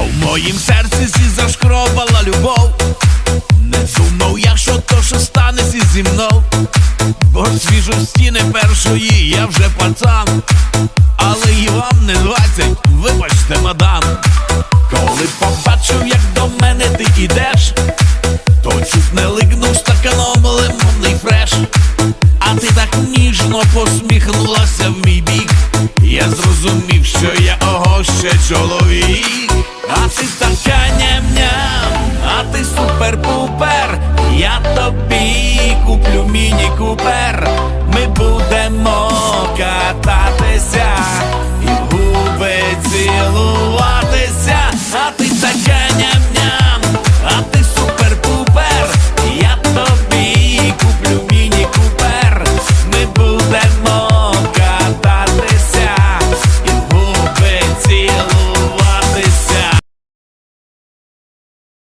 У моїм серці зі зашкробала любов, не думав, що то що станеться зі мною, бо свіжо стіни першої я вже пацан, але і вам не двадцять, вибачте, мадам, коли побачив, як до мене ти ідеш, то чуть не лигнув стаканом лимонний фреш, а ти так ніжно посміхнулася в мій бік. Я зрозумів, що я ого ще чоловік а ти така ням-ням, а ти супер-пупер, я тобі куплю мініку.